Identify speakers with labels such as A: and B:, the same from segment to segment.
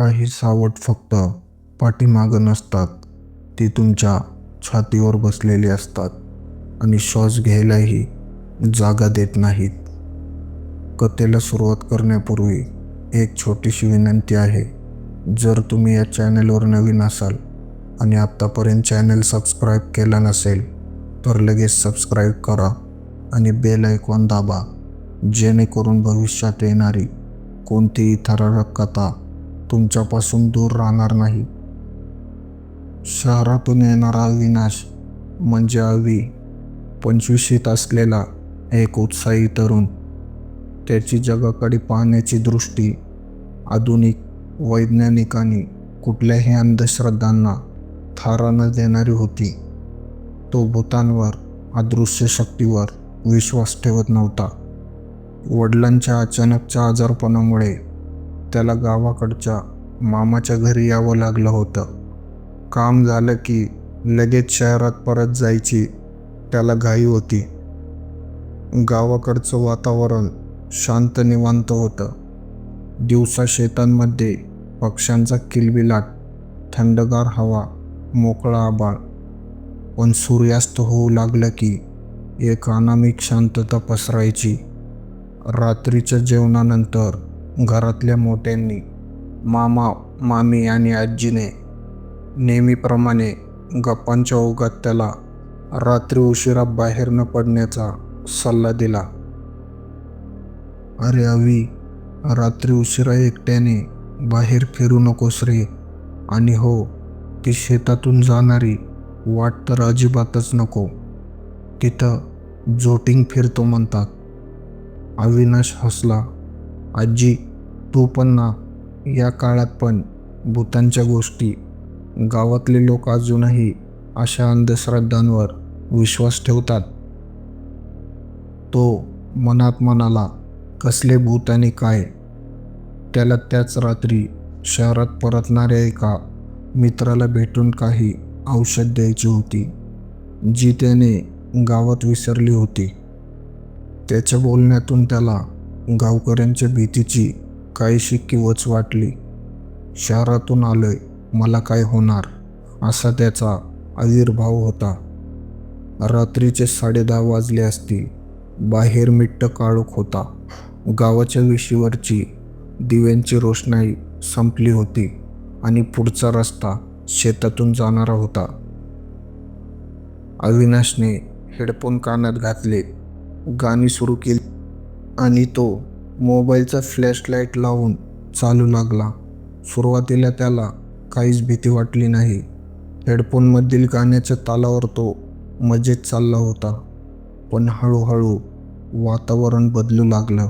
A: काही सावट फक्त पाठीमागं नसतात. ती तुमच्या छातीवर बसलेली असतात आणि श्वास घ्यायलाही जागा देत नाहीत. कथेला सुरुवात करण्यापूर्वी एक छोटीशी विनंती आहे. जर तुम्ही या चॅनलवर नवीन असाल आणि आत्तापर्यंत चॅनल सबस्क्राईब केला नसेल तर लगेच सबस्क्राईब करा आणि बेल ऐकॉन दाबा जेणेकरून भविष्यात येणारी कोणतीही थरारक कथा तुमच्यापासून दूर राहणार नाही. शहरातून येणारा विनाश म्हणजे अवी पंचवीशीत असलेला एक उत्साही तरुण. त्याची जगाकडे पाहण्याची दृष्टी आधुनिक वैज्ञानिक आणि कुठल्याही अंधश्रद्धांना थारा न देणारी होती. तो भूतांवर अदृश्य शक्तीवर विश्वास ठेवत नव्हता. वडिलांच्या अचानकच्या आजारपणामुळे त्याला गावाकडच्या मामाच्या घरी यावं लागलं होतं. काम झालं की लगेच शहरात परत जायची त्याला घाई होती. गावाकडचं वातावरण शांत निवांत होतं. दिवसा शेतांमध्ये पक्ष्यांचा किलबिलाट थंडगार हवा मोकळा आबाळ पण सूर्यास्त होऊ लागलं की एक अनामिक शांतता पसरायची. रात्रीच्या जेवणानंतर घरातल्या मोठ्यांनी मामा मामी आणि आजीने नेहमीप्रमाणे गप्पांच्या ओघात त्याला रात्री उशिरा बाहेर न पडण्याचा सल्ला दिला. अरे अवी रात्री उशिरा एकट्याने बाहेर फिरू नकोस रे. आणि हो ती शेतातून जाणारी वाट तर अजिबातच नको. तिथं जोटिंग फिरतो म्हणतात. अविनाश हसला. आजी तू पण ना. या काळात पण भूतांच्या गोष्टी. गावातले लोक अजूनही अशा अंधश्रद्धांवर विश्वास ठेवतात. तो मनात मनाला कसले भूत आणि काय? त्याला त्याच रात्री शहरात परतणाऱ्या एका मित्राला भेटून काही औषध द्यायची होती जी त्याने गावात विसरली होती. त्याच्या बोलण्यातून त्याला गावकऱ्यांच्या भीतीची काहीशी किवच वाटली. शहरातून आलोय मला काय होणार? असा त्याचा आविर्भाव होता. रात्रीचे साडेदहा वाजले असतील बाहेर मिट्ट काळोख होता. गावाच्या विशीवरची दिव्यांची रोषणाई संपली होती आणि पुढचा रस्ता शेतातून जाणारा होता. अविनाशने हेडफोन कानात घातले. गाणी सुरू केली. आणि तो मोबाईलचा फ्लॅशलाईट लावून चालू लागला. सुरुवातीला त्याला काहीच भीती वाटली नाही. हेडफोनमधील गाण्याच्या तालावर तो मजेत चालला होता. पण हळूहळू वातावरण बदलू लागलं.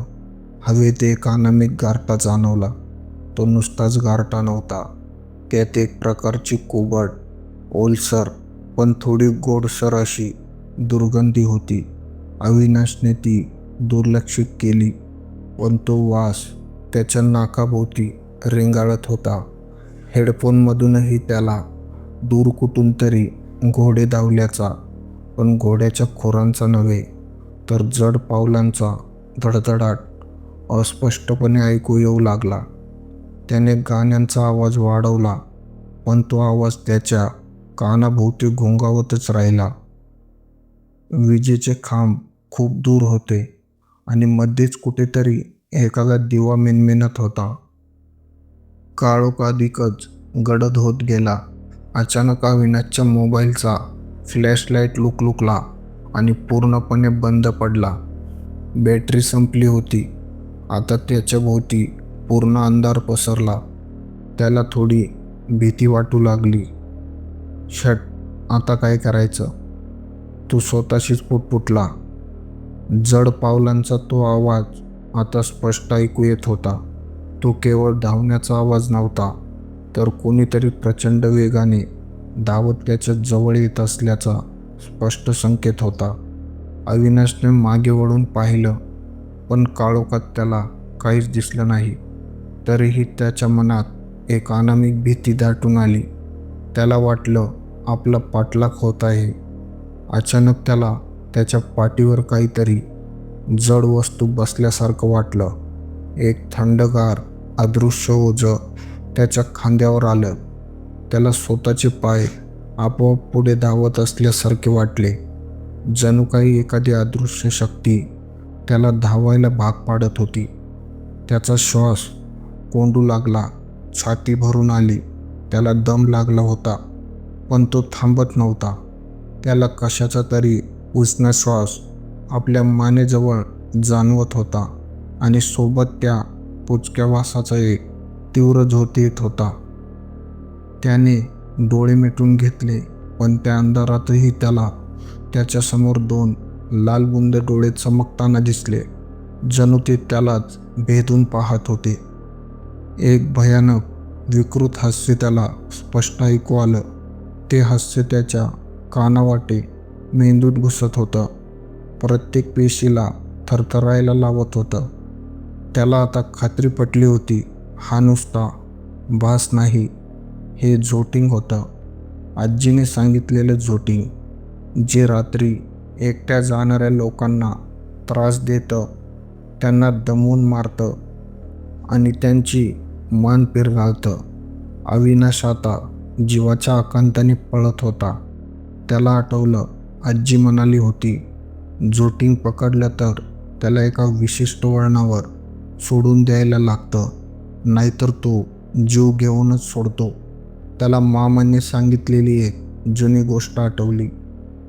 A: हवेत एक अनामिक गारटा जाणवला. तो नुसताच गारटा नव्हता. त्यात एक प्रकारची कोबट ओलसर पण थोडी गोडसर अशी दुर्गंधी होती. अविनाशने ती दुर्लक्षित केली. पण तो वास त्याच्या नाकाभोवती रेंगाळत होता. हेडफोनमधूनही त्याला दूर कुठून तरी घोडे धावल्याचा पण घोड्याच्या खोरांचा नव्हे तर जड पावलांचा धडधडाट अस्पष्टपणे ऐकू येऊ लागला. त्याने गाण्यांचा आवाज वाढवला पण तो आवाज त्याच्या कानाभोवती घोंगावतच राहिला. विजेचे खांब खूप दूर होते. आणि मध्येच कुठेतरी एखादा दिवा मिनमिनत होता. काळोखाधिकच गडद होत गेला. अचानक अविनाशच्या मोबाईलचा फ्लॅशलाईट लुकलुकला आणि पूर्णपणे बंद पडला. बॅटरी संपली होती. आता त्याच्या भोवती पूर्ण अंधार पसरला. त्याला थोडी भीती वाटू लागली. शट आता काय करायचं? तू स्वतःशीच पुटपुटला. जड पावलांचा तो आवाज आता स्पष्ट ऐकू येत होता. तो केवळ धावण्याचा आवाज नव्हता तर कोणीतरी प्रचंड वेगाने धावत त्याच्याजवळ येत असल्याचा स्पष्ट संकेत होता. अविनाशने मागे वळून पाहिलं पण काळोखात त्याला काहीच दिसलं नाही. तरीही त्याच्या मनात एक अनामिक भीती दाटून आली. त्याला वाटलं आपला पाठलाग होत आहे. अचानक त्याला त्याच्या पाठीवर काहीतरी जड वस्तू बसल्यासारखं वाटलं. एक थंडगार अदृश्य ओझं त्याच्या खांद्यावर आलं. त्याला स्वतःचे पाय आपोआप पुढे धावत असल्यासारखे वाटले. जणू काही एखादी अदृश्य शक्ती त्याला धावायला भाग पाडत होती. त्याचा श्वास कोंडू लागला छाती भरून आली. त्याला दम लागला होता पण तो थांबत नव्हता. त्याला कशाचा तरी उष्ण श्वास आपल्या मानेजवळ जाणवत होता आणि सोबत त्या पुचक्या वासाचा एक तीव्र झोत येत होता. त्याने डोळे मिटून घेतले पण त्या अंधारातही त्याला त्याच्यासमोर दोन लाल बुंद डोळे चमकताना दिसले. जणू ते त्यालाच भेदून पाहत होते. एक भयानक विकृत हास्य त्याला स्पष्ट ऐकू आलं. ते हास्य त्याच्या कानावाटे मेंदूत घुसत होतं. प्रत्येक पेशीला थरथरायला लावत होतं. त्याला आता खात्री पटली होती हा नुसता भास नाही हे झोटिंग होतं. आजीने सांगितलेलं झोटिंग जे रात्री एकट्या जाणाऱ्या लोकांना त्रास देतं त्यांना दमवून मारतं आणि त्यांची मान पिरगाळतं अविनाश आता जीवाच्या आकांताने पळत होता. त्याला आठवलं आजी म्हणाली होती जोटिंग पकडलं तर त्याला एका विशिष्ट वळणावर सोडून द्यायला लागतं. नाहीतर तो जीव घेऊनच सोडतो. त्याला मामाने सांगितलेली एक जुनी गोष्ट आठवली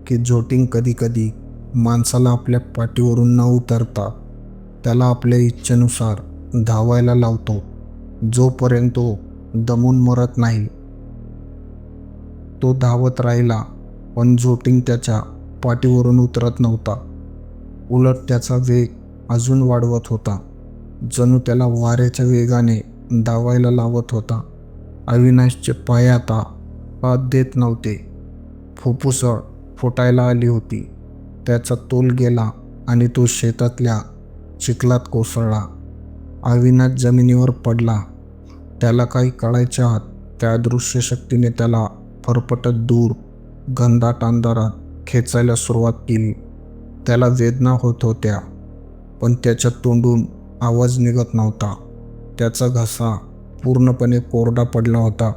A: की जोटिंग कधीकधी माणसाला आपल्या पाठीवरून न उतरता त्याला आपल्या इच्छेनुसार धावायला लावतो जोपर्यंत तो दमून मरत नाही. तो धावत राहिला पण झोटिंग त्याच्या पाठीवरून उतरत नव्हता. उलट त्याचा वेग अजून वाढवत होता. जणू त्याला वाऱ्याच्या वेगाने धावायला लावत होता. अविनाशचे पाय आता पात देत नव्हते. फुफ्फुसळ फुटायला आली होती. त्याचा तोल गेला आणि तो शेतातल्या चिखलात कोसळला. अविनाश जमिनीवर पडला. त्याला काही कळायच्या आत त्या दृश्य शक्तीने त्याला फरफटत दूर गंधाट अंधारात खेचायला सुरुवात केली. त्याला वेदना होत होत्या पण त्याच्या तोंडून आवाज निघत नव्हता. त्याचा घसा पूर्णपणे कोरडा पडला होता.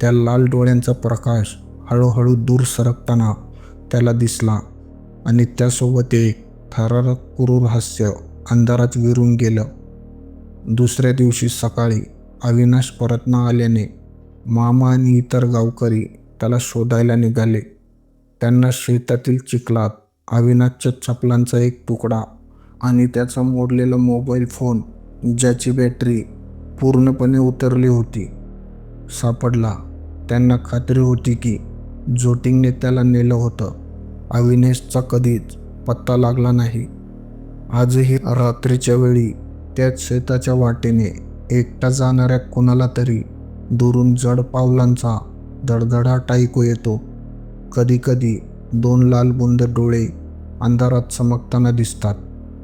A: त्या लाल डोळ्यांचा प्रकाश हळूहळू दूर सरकताना त्याला दिसला आणि त्यासोबत एक थरारक क्रूर हास्य अंधारात विरून गेलं. दुसऱ्या दिवशी सकाळी अविनाश परत न आल्याने मामा आणि इतर गावकरी त्याला शोधायला निघाले. त्यांना शेतातील चिखलात अविनाशच्या चपलांचा एक तुकडा आणि त्याचा मोडलेला मोबाईल फोन ज्याची बॅटरी पूर्णपणे उतरली होती सापडला. त्यांना खात्री होती की जोटिंगने त्याला नेलं होतं. अविनेशचा कधीच पत्ता लागला नाही. आजही रात्रीच्या वेळी त्याच शेताच्या वाटेने एकटा जाणाऱ्या कोणाला तरी दुरून जड पावलांचा धडधडाट ऐकू येतो. कधीकधी दोन लाल बुंद डोळे अंधारात चमकताना दिसतात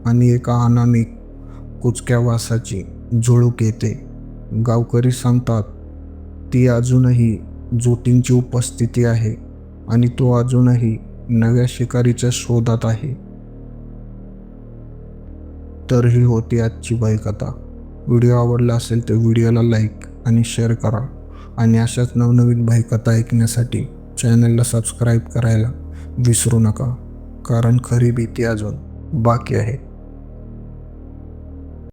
A: आणि एका अनामिक कुचक्या वासाची झुळूक येते. गावकरी सांगतात ती अजूनही जोटींची उपस्थिती आहे आणि तो अजूनही नव्या शिकारीच्या शोधात आहे. तर ही होती आजची बाईकथा. व्हिडिओ आवडला असेल तर व्हिडिओला लाईक आणि शेअर करा. आणि अशाच नवनवीन बाईकथा ऐकण्यासाठी चॅनलला सबस्क्राईब करायला विसरू नका. कारण खरी भीती अजून बाकी आहे.